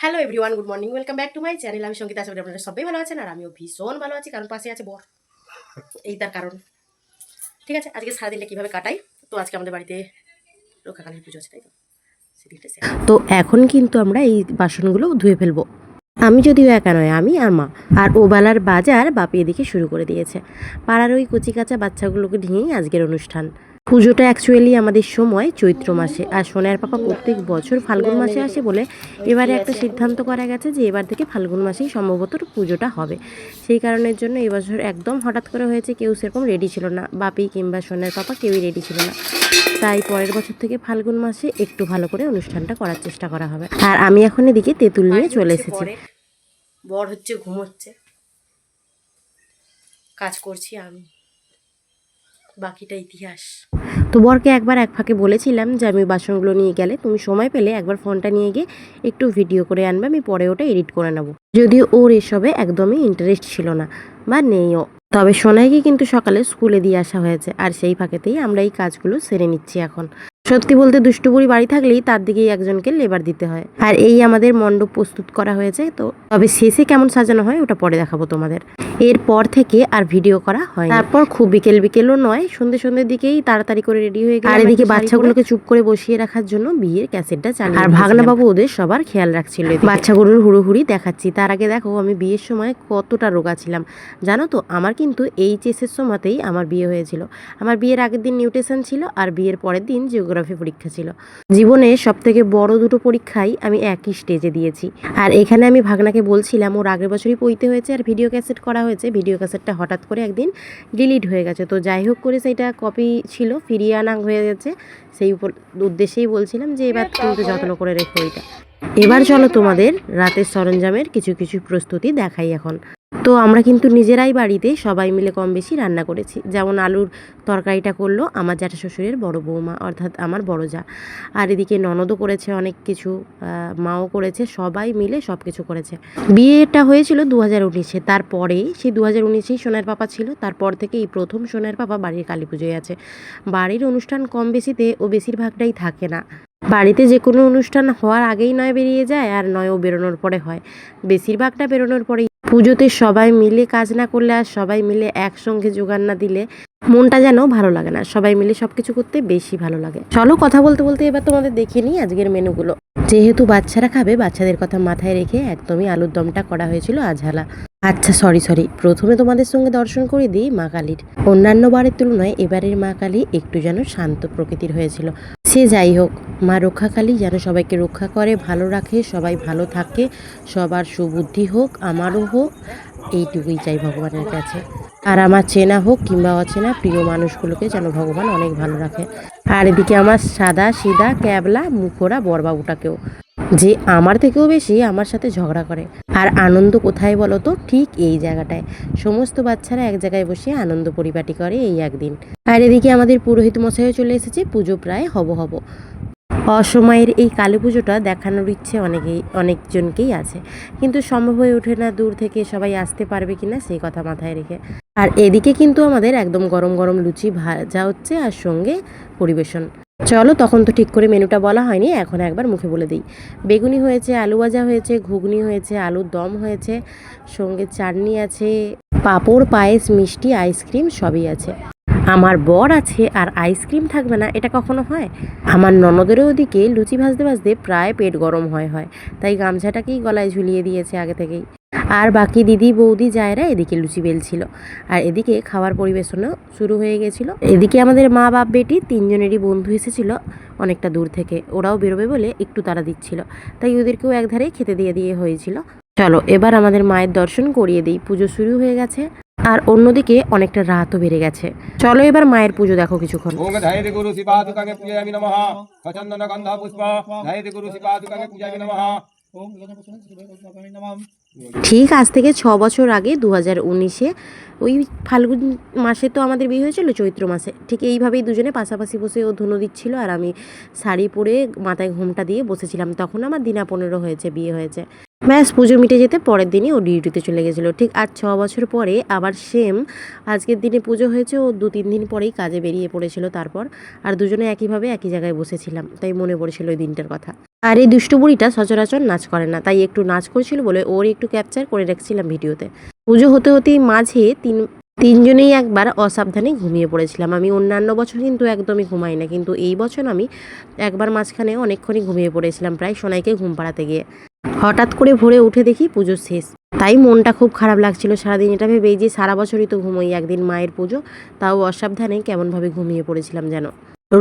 Hello everyone good morning welcome back to my channel আমি সঙ্গীতা আশা করি আপনারা সবাই ভালো আছেন আর আমিও ভীষণ ভালো আছি, কারণ পাশে আছে বর। এই তার কারণ। ঠিক আছে, আজকে সারাদিনটা কীভাবে কাটাই? তো আজকে আমাদের বাড়িতে রক্ষাকালীর পুজো আছে, তাই তো? তো এখন কিন্তু আমরা এই বাসনগুলো ধুয়ে ফেলব। আমি যদিও একা নয়, আমি আর মা। আর ওবেলার বাজার বাপি এদিকে শুরু করে দিয়েছে। পাড়ার ওই কচি কাঁচা বাচ্চাগুলোকে নিয়েই আজকের অনুষ্ঠান। পুজোটা অ্যাকচুয়ালি আমাদের সময় চৈত্র মাসে। আর সোনার পাপা প্রত্যেক বছর ফাল্গুন মাসে আসে বলে এবারে একটা সিদ্ধান্ত করা গেছে যে এবার থেকে ফাল্গুন মাসেই সম্ভবত পুজোটা হবে। সেই কারণের জন্য এবছর একদম হঠাৎ করে হয়েছে কেউ সেরকম রেডি ছিল না। বাপি কিংবা সোনার পাপা কেউই রেডি ছিল না। তাই পরের বছর থেকে ফাল্গুন মাসে একটু ভালো করে অনুষ্ঠানটা করার চেষ্টা করা হবে। আর আমি এখন এদিকে তেঁতুল নিয়ে চলে এসেছি। বর হচ্ছে ঘুমোচ্ছে কাজ করছি আমি। বাকিটা ইতিহাস। তো বরকে একবার এক ফাঁকে বলেছিলাম যে আমি বাসনগুলো নিয়ে গেলে তুমি সময় পেলে একবার ফোনটা নিয়ে গিয়ে একটু ভিডিও করে আনবে, আমি পরে ওটা এডিট করে নেব। যদিও ওর এসবে একদমই ইন্টারেস্ট ছিল না, বা নেইও তবে সোনাইকে কিন্তু সকালে স্কুলে দিয়ে আসা হয়েছে, আর সেই ফাঁকেতেই আমরা এই কাজগুলো সেরে নিচ্ছি এখন। সত্যি বলতে দুষ্টুপুরি বাড়ি থাকলেই তার দিকেই একজনকে লেবার দিতে হয়। আর এই আমাদের মণ্ডপ প্রস্তুত করা হয়েছে তো তবে শেষে কেমন সাজানো হয় ওটা পরে দেখাবো তোমাদের। এরপর থেকে আর ভিডিও করা হয় তারপর খুব বিকেল বিকেলও নয় সন্ধ্যে সন্ধ্যের দিকেই তাড়াতাড়ি করে রেডি হয়ে গেল আর এদিকে বাচ্চাগুলোকে চুপ করে বসিয়ে রাখার জন্য বিয়ের ক্যাসেটটা চালিয়ে আর ভাগনা বাবু ওদের সবার খেয়াল রাখছিল। বাচ্চাগুলোর হুড়োহুড়ি দেখাচ্ছি। তার আগে দেখো আমি বিয়ের সময় কতটা রোগা ছিলাম। জানো তো আমার কিন্তু এইচএসের সময়তেই আমার বিয়ে হয়েছিল। আমার বিয়ের আগের দিন নিউট্রিশন ছিল আর বিয়ের পরের দিন জিওগ্রাফি পরীক্ষা ছিল। জীবনে সব থেকে বড় দুটো পরীক্ষাই আমি একই স্টেজে দিয়েছি। আর এখানে আমি ভাগনাকে বলছিলাম, ওর আগের বছরই পইতে হয়েছে আর ভিডিও ক্যাসেট করা হয়েছে। ভিডিও ক্যাসেটটা হঠাৎ করে একদিন ডিলিট হয়ে গেছে। তো যাই হোক করে সেইটা কপি ছিল, ফিরিয়ে আনা হয়ে গেছে। সেই উদ্দেশ্যেই বলছিলাম যে, এবার কিন্তু যত্ন করে রেখো ওইটা এবার চলো তোমাদের রাতের সরঞ্জামের কিছু কিছু প্রস্তুতি দেখাই এখন। তো আমরা কিন্তু নিজেরাই বাড়িতে সবাই মিলে কম বেশি রান্না করেছি। যেমন আলুর তরকারিটা করল আমার জ্যাঠা শ্বশুরের বড় বৌমা, অর্থাৎ আমার বড় যা। আর এদিকে ননদও করেছে অনেক কিছু মাও করেছে, সবাই মিলে সব কিছু করেছে। বিয়েটা হয়েছিল দু হাজার উনিশে তারপরেই সেই দু হাজার উনিশেই সোনার পাপা ছিল, তারপর থেকে এই প্রথম সোনার পাপা বাড়ির কালী পুজোয় আছে। বাড়ির অনুষ্ঠান কম বেশিতে ও বেশিরভাগটাই থাকে না। বাড়িতে যে কোনো অনুষ্ঠান হওয়ার আগেই নয় বেরিয়ে যায় আর নয় ও বেরোনোর পরে হয়। বেশিরভাগটা বেরোনোর পরেই পুজোতে সবাই মিলে কাজ না করলে আর সবাই মিলে একসঙ্গে জোগাড় না দিলে মনটা যেন ভালো লাগে না। সবাই মিলে সব কিছু করতে বেশি ভালো লাগে। চলো কথা বলতে বলতে এবার তোমাদের দেখিয়ে নিই আজকের মেনুগুলো। যেহেতু বাচ্চারা খাবে, বাচ্চাদের কথা মাথায় রেখে একদমই আলুর দমটা করা হয়েছিল আঝালা। আচ্ছা সরি সরি প্রথমে তোমাদের সঙ্গে দর্শন করে দিই মা কালীর। অন্যান্য বারের তুলনায় এবারের মা কালী একটু যেন শান্ত প্রকৃতির হয়েছিল। সে যাই হোক, মা রক্ষাকালী যেন সবাইকে রক্ষা করে, ভালো রাখে, সবাই ভালো থাকে, সবার সুবুদ্ধি হোক, আমারও হোক, এইটুকুই চাই ভগবানের কাছে। আর আমার চেনা হোক কিংবা অচেনা প্রিয় মানুষগুলোকে যেন ভগবান অনেক ভালো রাখে। আর এদিকে আমার সাদা সিদা ক্যাবলা মুখোরা বরবাবুটাকেও। যে আমার থেকেও বেশি আমার সাথে ঝগড়া করে। আর আনন্দ কোথায় বলো তো? ঠিক এই জায়গাটায়। সমস্ত বাচ্চারা এক জায়গায় বসে আনন্দ পরিপাটি করে এই একদিন। আর এদিকে আমাদের পুরোহিত মশাইও চলে এসেছে, পুজো প্রায় হব হব। অসময়ের এই কালী পুজোটা দেখানোর ইচ্ছে অনেকেই অনেকজনকেই আছে। কিন্তু সম্ভব হয়ে ওঠে না দূর থেকে সবাই আসতে পারবে কিনা সেই কথা মাথায় রেখে। আর এদিকে কিন্তু আমাদের একদম গরম গরম লুচি ভাজা হচ্ছে আর সঙ্গে পরিবেশন। চলো, তখন তো ঠিক করে মেনুটা বলা হয়নি, এখন একবার মুখে বলে দিই। বেগুনি হয়েছে, আলু ভাজা হয়েছে, ঘুগনি হয়েছে, আলুর দম হয়েছে, সঙ্গে চাটনি আছে, পাঁপড়, পায়েস, মিষ্টি, আইসক্রিম সবই আছে। আমার বর আছে আর আইসক্রিম থাকবে না, এটা কখনো হয়? আমার ননদেরও ওদিকে লুচি ভাজতে ভাজতে প্রায় পেট গরম হয় হয়। তাই গামছাটাকেই গলায় ঝুলিয়ে দিয়েছে আগে থেকেই। আর বাকি দিদি বৌদি জায়রা এদিকে লুচি বেলছিল। আর এদিকে খাবার পরিবেশনও শুরু হয়ে গেছিল। এদিকে আমাদের মা বাপ বেটি তিনজনেরই বন্ধু এসেছিল অনেকটা দূর থেকে। ওরাও বেরোবে বলে একটু তারা দিচ্ছিল। তাই ওদেরকেও একধারে খেতে দিয়ে দিয়ে হয়েছিল। চলো, এবার আমাদের মায়ের দর্শন করিয়ে দিই। পুজো শুরু হয়ে গেছে। আর অন্যদিকে অনেকটা রাতও বেড়ে গেছে। চলো এবার মায়ের পুজো দেখো কিছুক্ষণ। ঠিক আজ থেকে ছ বছর আগে দু হাজার উনিশে। ওই ফাল্গুন মাসে তো আমাদের বিয়ে হয়েছিল, চৈত্র মাসে। ঠিক এইভাবেই দুজনে পাশাপাশি বসে ও ধুনো দিচ্ছিল আর আমি শাড়ি পরে মাথায় ঘোমটা দিয়ে বসেছিলাম। তখন আমার দিনা পনেরো হয়েছে, বিয়ে হয়েছে। ব্যাস, পুজো মিটে যেতে পরের দিনই ও ডিউটিতে চলে গেছিল। ঠিক আজ ছ বছর পরে আবার সেম, আজকের দিনে পুজো হয়েছে ও দু, তিন দিন পরেই কাজে বেরিয়ে পড়েছিল তারপর, আর দুজনে একইভাবে একই জায়গায় বসেছিলাম, তাই মনে পড়েছিল ওই দিনটার কথা। আর এই দুষ্টু বুড়িটা সচরাচর নাচ করে না, তাই একটু নাচ করছিল বলে ওর একটু ক্যাপচার করে রাখছিলাম ভিডিওতে। পুজো হতে হতেই মাঝে তিন, তিনজনেই একবার অসাবধানে ঘুমিয়ে পড়েছিলাম। আমি অন্যান্য বছর কিন্তু একদমই ঘুমাই না, কিন্তু এই বছর আমি একবার মাঝখানে অনেকক্ষণই ঘুমিয়ে পড়েছিলাম, প্রায় সোনাইকে ঘুম পাড়াতে গিয়ে। হঠাৎ করে ভোরে উঠে দেখি পুজো শেষ। তাই মনটা খুব খারাপ লাগছিল সারাদিন। এটা ভেবেই যে সারা বছরই তো ঘুমোই, একদিন মায়ের পুজো। তাও অসাবধানে কেমনভাবে ঘুমিয়ে পড়েছিলাম যেন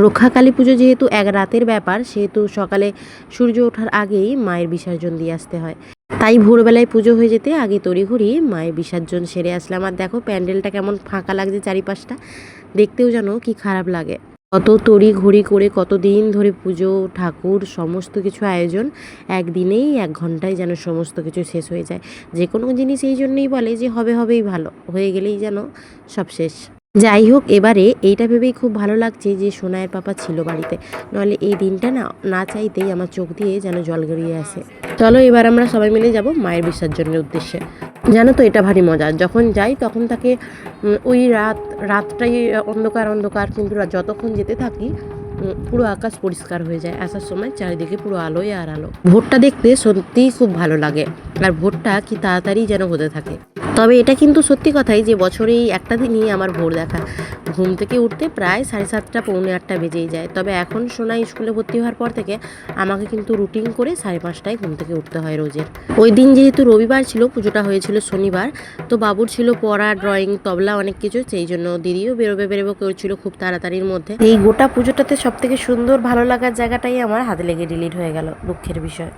রক্ষাকালী পুজো যেহেতু এক রাতের ব্যাপার, সেহেতু সকালে সূর্য ওঠার আগেই মায়ের বিসর্জন দিয়ে আসতে হয়। তাই ভোরবেলায় পুজো হয়ে যেতে আগে তড়িঘড়ি মায়ের বিসর্জন সেরে আসলাম। আর দেখো, প্যান্ডেলটা কেমন ফাঁকা লাগছে চারিপাশটা। দেখতেও যেন কি খারাপ লাগে। কত তড়ি ঘড়ি করে কত দিন ধরে পুজো, ঠাকুর, সমস্ত কিছু আয়োজন, একদিনেই এক ঘন্টায় যেন সমস্ত কিছু শেষ হয়ে যায়। যে কোনো জিনিস এই জন্যই বলে যে হবে, হবেই ভালো। হয়ে গেলেই যেন সব শেষ। যাই হোক, এবারে এইটা ভেবেই খুব ভালো লাগছে যে সোনায়ের পাপা ছিল বাড়িতে। নাহলে এই দিনটা না না চাইতেই আমার চোখ দিয়ে যেন জল গড়িয়ে আসে। চলো এবার আমরা সবাই মিলে যাব মায়ের বিসর্জনের উদ্দেশ্যে। জানো তো এটা ভারী মজা, যখন যাই তখন তাকে ওই রাত, রাতটাই অন্ধকার অন্ধকার, কিন্তু যতক্ষণ যেতে থাকি পুরো আকাশ পরিষ্কার হয়ে যায়। আসার সময় চারিদিকে পুরো আলোয় আর আলো। ভোরটা দেখতে সত্যিই খুব ভালো লাগে। আর ভোরটা কি তাড়াতাড়ি যেন হতে থাকে। তবে এটা কিন্তু সত্যি কথাই যে বছরে এই একটা দিনই আমার ভোর দেখা। ঘুম থেকে উঠতে প্রায় সাড়ে সাতটা, পৌনে আটটা বেজেই যায়। তবে এখন সোনাই স্কুলে ভর্তি হওয়ার পর থেকে আমাকে কিন্তু রুটিন করে সাড়ে পাঁচটায় ঘুম থেকে উঠতে হয় রোজের। ওই দিন যেহেতু রবিবার ছিল, পুজোটা হয়েছিল শনিবার, তো বাবুর ছিল পড়া ড্রয়িং তবলা অনেক কিছু, সেই জন্য দিদিও বেরোবে বেরোবে করছিল খুব তাড়াতাড়ির মধ্যে। এই গোটা পুজোটাতে সব থেকে সুন্দর ভালো লাগার জায়গাটাই আমার হাতে লেগে ডিলিট হয়ে গেল, দুঃখের বিষয়।